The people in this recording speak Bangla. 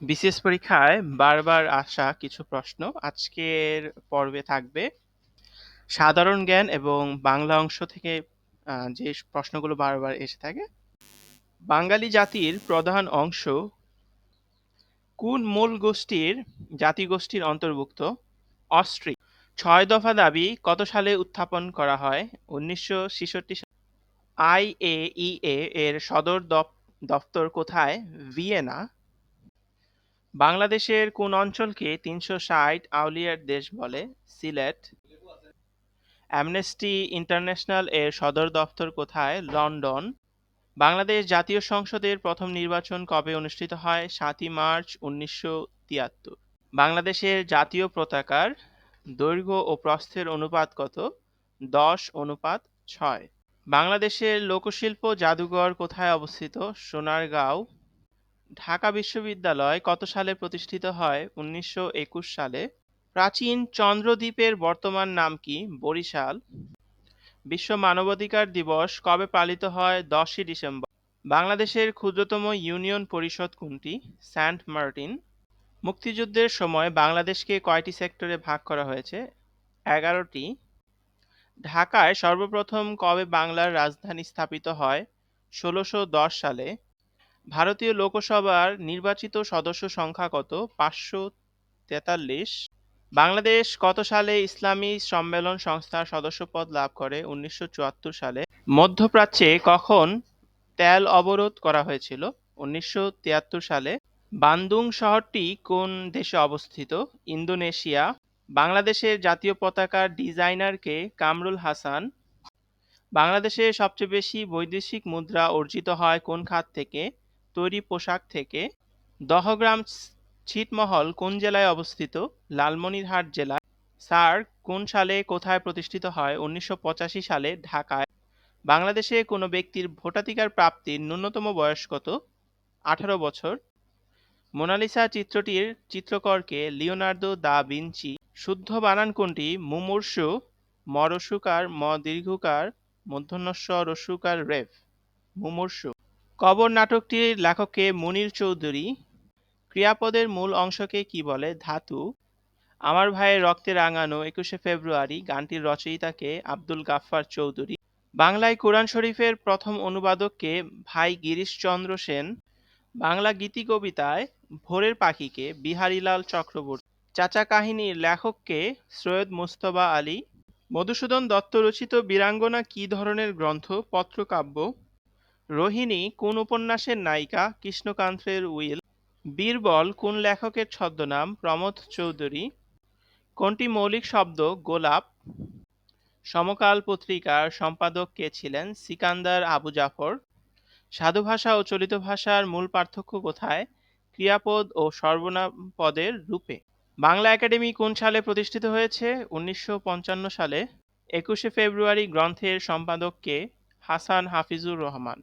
বিসিএস পরীক্ষায় বারবার আসা কিছু প্রশ্ন আজকের পর্বে থাকবে। সাধারণ জ্ঞান এবং বাংলা অংশ থেকে যে প্রশ্নগুলো বারবার এসে থাকে, বাঙালি জাতির প্রধান অংশ কোন মূল গোষ্ঠীর জাতিগোষ্ঠীর অন্তর্ভুক্ত? অস্ট্রিক। ছয় দফা দাবি কত সালে উত্থাপন করা হয়? উনিশশো ছেষট্টি আইএইএ এর সদর দপ- দপ্তর কোথায়? ভিয়েনা। বাংলাদেশের কোন অঞ্চলকে তিনশো ষাট আউলিয়ার দেশ বলে? সিলেট। অ্যামনেস্টি ইন্টারন্যাশনাল এর সদর দপ্তর কোথায়? লন্ডন। বাংলাদেশ জাতীয় সংসদের প্রথম নির্বাচন কবে অনুষ্ঠিত হয়? সাতই মার্চ উনিশশো তিয়াত্তর। বাংলাদেশের জাতীয় পতাকার দৈর্ঘ্য ও প্রস্থের অনুপাত কত? দশ অনুপাত ছয়। বাংলাদেশের লোকশিল্প জাদুঘর কোথায় অবস্থিত? সোনারগাঁও। ঢাকা বিশ্ববিদ্যালয় কত সালে প্রতিষ্ঠিত হয়? উনিশশো একুশ সালে। প্রাচীন চন্দ্রদ্বীপের বর্তমান নাম কি? বরিশাল। বিশ্ব মানবাধিকার দিবস কবে পালিত হয়? দশই ডিসেম্বর। বাংলাদেশের ক্ষুদ্রতম ইউনিয়ন পরিষদ কোনটি? স্যান্ট মার্টিন। মুক্তিযুদ্ধের সময় বাংলাদেশকে কয়টি সেক্টরে ভাগ করা হয়েছে? এগারোটি। ঢাকায় সর্বপ্রথম কবে বাংলার রাজধানী স্থাপিত হয়? ষোলোশো সালে। ভারতীয় লোকসভার নির্বাচিত সদস্য সংখ্যা কত? পাঁচশো তেতাল্লিশ। বাংলাদেশ কত সালে ইসলামী সম্মেলন সংস্থার সদস্যপদ লাভ করে? উনিশশো চুয়াত্তর সালে। মধ্যপ্রাচ্যে কখন তেল অবরোধ করা হয়েছিল? উনিশশো তিয়াত্তর সালে। বান্দুং শহরটি কোন দেশে অবস্থিত? ইন্দোনেশিয়া। বাংলাদেশের জাতীয় পতাকার ডিজাইনার কে কামরুল হাসান। বাংলাদেশে সবচেয়ে বেশি বৈদেশিক মুদ্রা অর্জিত হয় কোন খাত থেকে? তৈরি পোশাক থেকে দহগ্রাম ছিটমহল কোন জেলায় অবস্থিত? লালমনিরহাট জেলায় স্যার, কোন সালে কোথায় প্রতিষ্ঠিত হয়? উনিশশো পঁচাশি সালে ঢাকায়। বাংলাদেশে কোনো ব্যক্তির ভোটাধিকার প্রাপ্তির ন্যূনতম বয়স কত? আঠারো বছর। মোনালিসা চিত্রটির চিত্রকরকে লিওনার্দো দা ভিঞ্চি শুদ্ধ বানান কোনটি? মুমূর্ষু, মরসুকার, ম দীর্ঘকার মধ্যস্ব রস্যুকার রেফ। মুমূর্ষু। কবর নাটকটির লেখককে মুনির চৌধুরী। ক্রিয়াপদের মূল অংশকে কি বলে? ধাতু। আমার ভাইয়ের রক্তে রাঙানো একুশে ফেব্রুয়ারি গানটির রচয়িতাকে আব্দুল গাফফার চৌধুরী। বাংলায় কোরআন শরীফের প্রথম অনুবাদককে ভাই গিরিশচন্দ্র সেন। বাংলা গীতি কবিতায় ভোরের পাখিকে বিহারীলাল চক্রবর্তী। চাচা কাহিনীর লেখককে সৈয়দ মুস্তফা আলী। মধুসূদন দত্ত রচিত বীরাঙ্গনা কি ধরনের গ্রন্থ? পত্রকাব্য। রোহিণী কোন উপন্যাসের নায়িকা কৃষ্ণকান্তের উইল, বীরবল কোন লেখকের ছদ্মনাম প্রমোদ চৌধুরী, কোনটি মৌলিক শব্দ গোলাপ, সমকাল পত্রিকার সম্পাদক কে ছিলেন সিকান্দার আবু জাফর, সাধু ভাষা ও চলিত ভাষার মূল পার্থক্য কোথায়, ক্রিয়াপদ ও সর্বনাম পদের রূপে? বাংলা একাডেমি কোন সালে প্রতিষ্ঠিত হয়েছে? উনিশশো পঞ্চান্ন সালে একুশে ফেব্রুয়ারি গ্রন্থের সম্পাদক কে? হাসান হাফিজুর রহমান।